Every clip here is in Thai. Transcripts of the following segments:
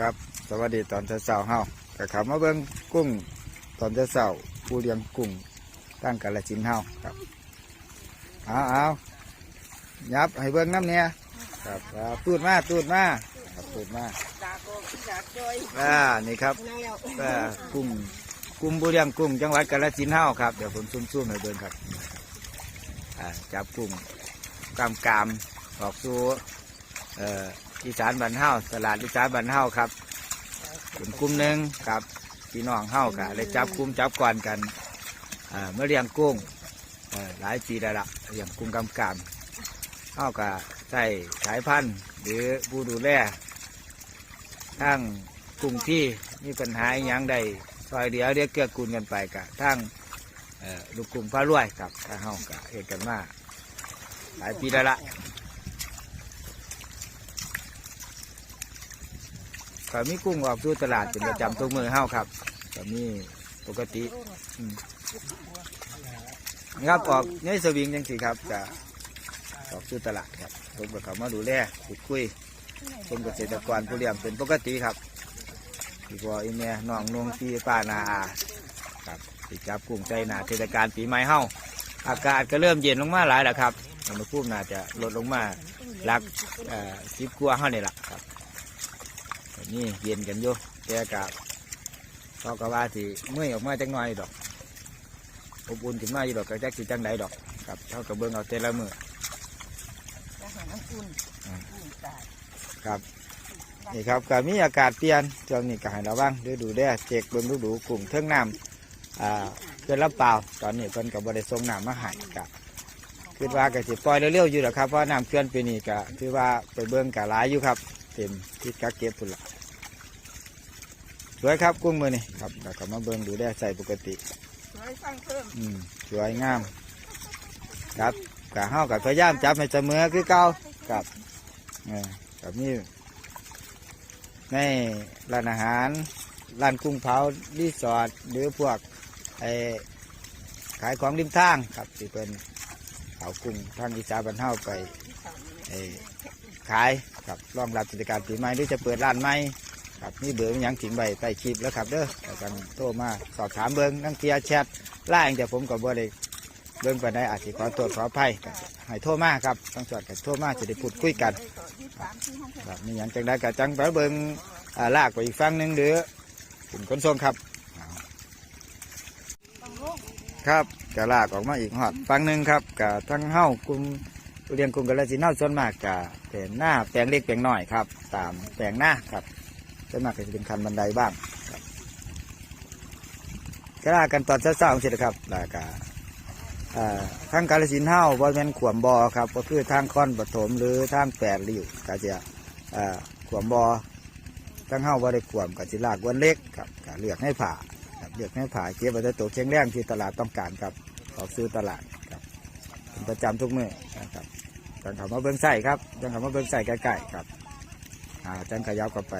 ครับ สวัสดีตอนเช้าๆเฮาก็ขับมาเบิ่งกุ้งตอนเช้าๆผู้เลี้ยงกุ้งตั้งกาลสินเฮาครับเอาเอายับให้เบิ่งน้ำเนี่ยครับตูดมาตูดมาครับตูดมากพี่ดาจอยอ่านี่ครับอ่ากุ้งกุ้งผู้เลี้ยงกุ้งจังหวัดกาลสินเฮาครับเดี๋ยวผมซุ่มๆให้เบิ่งครับอ่าจับกุ้งกามกามออกสู่เอ่อ อีสานบ้านเฮาตลาดอีสานบ้านเฮาครับเป็นกลุ่มหนึ่งกับพี่น้องเฮากะเลยจับกลุ่มจับก่อนกันเมื่อเลี้ยงกุ้งหลายปีแล้วละเลี้ยงกุ้งกำกำเฮากะใส่สายพันธุ์หรือผู้ดูแลทั้งกลุ่มที่มีปัญหาอย่างใดซอยเดียวเรียกเกื้อกูลกันไปกะทั้งลูกกลุ่มพระรวยครับถ้าเฮากะเห็นกันมาหลายปีแล้วละ ก็มีกุ้งออกสู่ตลาดเป็นประจำทุกมือเฮ้าครับก็มีปกติอืมครับออกในสวิงจังสิครับจะออกสู่ตลาดครับผมก็เขามาดูแลพูดคุยผมเกษตรกรผู้เลี้ยงเป็นปกติครับพี่พ่ออีแม่น้องนงพี่ป้านาอาครับสิจับกุ้งใจหนาเทศกาลปีใหม่เฮ้าอากาศก็เริ่มเย็นลงมาหลายแล้วครับอุณหภูมิน่าจะลดลงมาหลักเอ่อสิบกว่าเฮ้านี่แหละครับ นี่เย็นกันอยู่แต่กับเขาก็ว่าสิเมื่อยออกมาจังหน่อยดอกอบอุ่นขึ้นมาอยู่ดอกกระแจกสิจังใดดอกครับเท่ากับเบิ้งเอาแต่ละมืออาหารน้ำอุ่นอุ่นตายครับนี่ครับก็มีอากาศเปลี่ยนช่วงนี้ก็ให้ระวังดูดูได้เจ็กเบิ้งดูดูกลุ่มเทิงน้ำอ่าเกินลำเปล่าตอนนี้เพิ่นกับบริส่งน้ำมาให้กับคิดว่าก็สิปล่อยเร็วๆอยู่หรอกครับเพราะน้ำเขื่อนปีนี้ก็คือว่าไปเบิ้งก็หลายอยู่ครับ เต็มที่กักเก็บพุ่นละ สวยครับกุ้งมือนี่ครับแล้วก็มาเบิ่งดูได้ใส่ปกติช่วยสร้างเพิ่มอืมสวยงาม ครับกะเฮากับพยายามจับให้เสมอคือเก่ากับเออกับนี่ในร้านอาหารร้านกุ้งเผารีสอร์ทหรือพวกไอขายของริมทางครับที่เป็นเอากุ้งทางอีสานบรรเทาไปไอขายครับรองรับกิจการปีใหม่หรือจะเปิดร้านใหม่ ครับนี่เบอร์มันยังถิ่งใบใต้คลิปแล้วครับเด้อแต่กันโทรมาสอบถามเบิ้งนั่งเทียแชทไล่แต่ผมกับบ่ได้เบิ้งไปได้อาจจะขอตรวจขออภัยให้โทรมาครับต้องสวดกันโทรมาจะได้พูดคุยกันที่สามที่ห้องครับมีอย่างจังได้กับจังไปเบิ้งอ่าลากไปอีกฝั่งหนึ่งหรือถึงขนส่งครับ ครับก็ลากออกมาอีกหอดฝั่งหนึ่งครับกับทั้งเฮ้ากลุ่มเรียงกลุ่มกันล้วสิเฮ้าส่วนมากกับเป็นหน้าแปลงเล็กแปลงน้อยครับ ตามแปลงหน้าครับ ส่วนมากก็จะเป็นคันบันไดบ้างก็ลากันตอนเช้าๆเสร็จครับล้วก็อ่าทางกาลสินธุ์เฮาบ่แม่นขวมบอครับก็คือทางค้อนปฐมหรือทางแปดริ้วก็จะอ่าขวมบอทางเฮาบ่ได้ขวมก็สิลากวันเล็กครับเลือกให้ผ่าเลือกให้ผ่าเก็บไว้ในตัวเชียงแรงที่ตลาดต้องการครับออกซื้อตลาดครับเป็นประจำทุกเมื้อนะครับจังเขามาเบิ่งใส่ครับจังเขามาเบิ่งใส่ใกล้ๆครับจังขยับกลับไป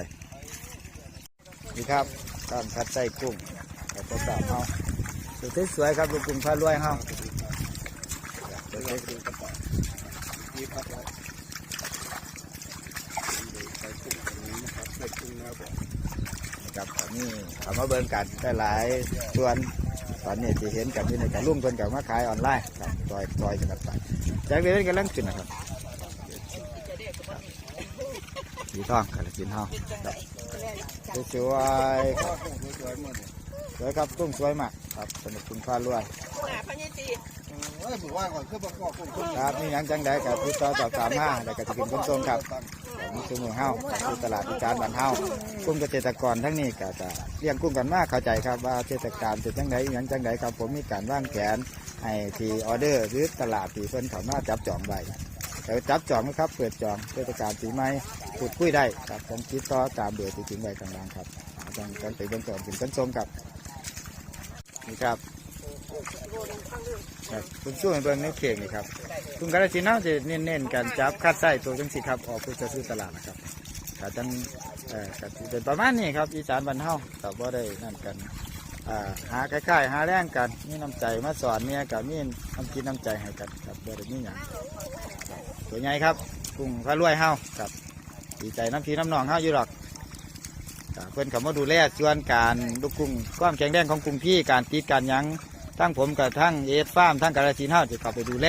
นี่ครับการคัดใส่กุ้งแล้วก็สามเฮาสุดที่สวยครับลูกกลุ่มพารวยเฮาครับตอนนี้เอามาเบิ่งกันได้หลายส่วนตอนนี้ที่เห็นกันอยู่ในแต่ลุ่มเพิ่นกับมาขายออนไลน์ครับซอยซอยกันไปจากเดือนกำลังขึ้นนะครับสีท้องกาลสินธุ์เฮาครับ สวยๆครับสวยครับกุ้งสวยมากครับสนุกคุณฟ้ารวยหน้าพญาตีเอ้ยบอกว่าก่อนคือบอกว่าผมคนครับนี่ยังจังใดกับติดต่อสอบถามมาแล้วก็จะกินคนทรงครับนี่คือมือเฮาคือตลาดอีสานบ้านเฮากลุ่มเกษตรกรทั้งนี้ก็จะเลี้ยงกุ้งกันมากเข้าใจครับว่าเทศกาลเป็นจังใดอิหยังจังใดครับ ผมมีการวางแผนให้ทีออเดอร์หรือตลาดที่เพิ่นเขามาจับจองไว้ แต่จับจองนะครับ เปิดจองเทศกาลปีใหม่พูดคุยได้ครับผมติดต่อตามเบอร์ที่ทิ้งไว้ข้างล่างครับจังกันไปเบิ่งก่อนกินคนทรงครับนี่ครับครับคุณช่วยเบิ่งในเข่งนี่ครับคุณกาลสินธุ์น่าจะเน้นๆกันจับคัดไส้ตัวจังสิครับออกเพื่อจะซื้อตลาดนะครับก็จังเอ่อก็สิเป็นประมาณนี้ครับอีสานบ้านเฮาก็บ่ได้นั่นกันอ่าหาคล้ายๆหาแรงกันมีน้ำใจมาสอนเนี่ยกับมีน้ำกินน้ำใจให้กันครับบ่ได้มีหยัง ตัวใหญ่ครับกุ้งพระรวยเฮาครับดีใจน้ำพีน้ำนองเฮาอยู่หรอกเพิ่นเขามาดูแลส่วนการลูกกุ้งความแข็งแรงของกุ้งพี่การติดการยังทั้งผมกับทั้งเอสฟาร์มทั้งกาลสินเฮาจะเข้าไปดูแล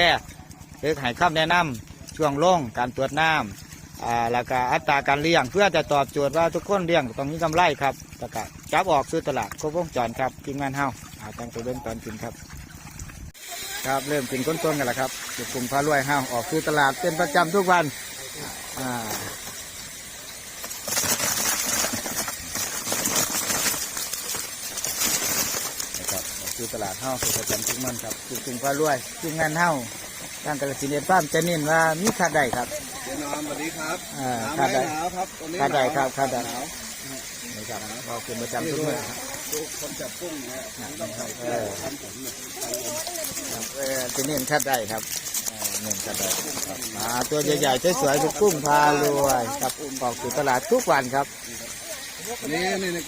หรือให้คำแนะนำช่วงลงการตรวจน้ำอ่าแล้วก็อัตราการเลี้ยง เพื่อจะตอบโจทย์ว่าทุกคนเลี้ยงต้องมีกำไรครับแล้วก็จับออกสู่ตลาดครบวงจรครับทีมงานเฮาอ่าตั้งไปเบิ่งตอนกินครับ ครับเริ่มกินก้นต้นกันแล้วครับ ลูกกุ้งพารวยเฮาออกสู่ตลาดเป็นประจำทุกวันอ่านะครับคือตลาดเฮ้าคือประจำทุกมันครับคือกรุงพารวยทีมงานเฮ้าทางกระสินเดฟาร์มจะเน้นว่ามีค่าใดครับเดี๋ยวนอนสวัสดีครับอ่าหนาวไหมครับหนาวครับตอนนี้ครับได้ครับครับได้หนาวนี่ครับเราเป็นประจำทุกเมื่อครับดูคนจับกุ้งนะไม่ต้องใส่เสื้อทำผม เนี่ยครับเออจะเน้นค่าใดครับเน้นคัดไดครับมาตัวใหญ่ๆสวยๆกุ้งพารวยครับออกสู่ตลาดทุกวันครับนี่นี่